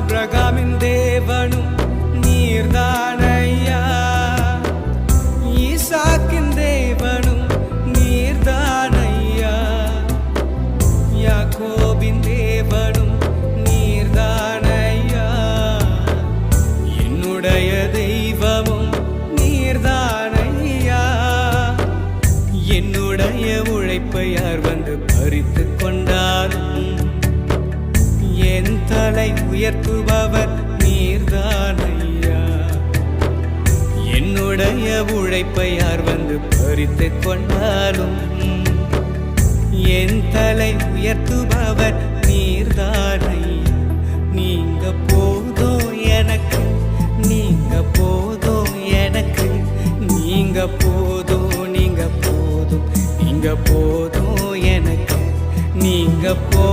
ஆபிரகாமின் தேவனும் நீர்தானையா ஈசாக்கின் தேவனும் நீர்தானையா யாக்கோபின் தேவனும் நீர்தானையா என்னுடைய தெய்வமும் நீர்தானையா என்னுடைய உழைப்பை யார் வந்து பறித்து எங்களை உயர்த்துபவர் நீர்தானையா? என்னுடைய உழைப்பை யார் வந்து பறித்து கொண்டாலும் என் தலை உயர்த்துபவர் நீர்தானை நீங்க போதும் எனக்கு நீங்க போதும் எனக்கு நீங்க போதும் நீங்க போதும். நீங்க போதும் எனக்கு நீங்க போ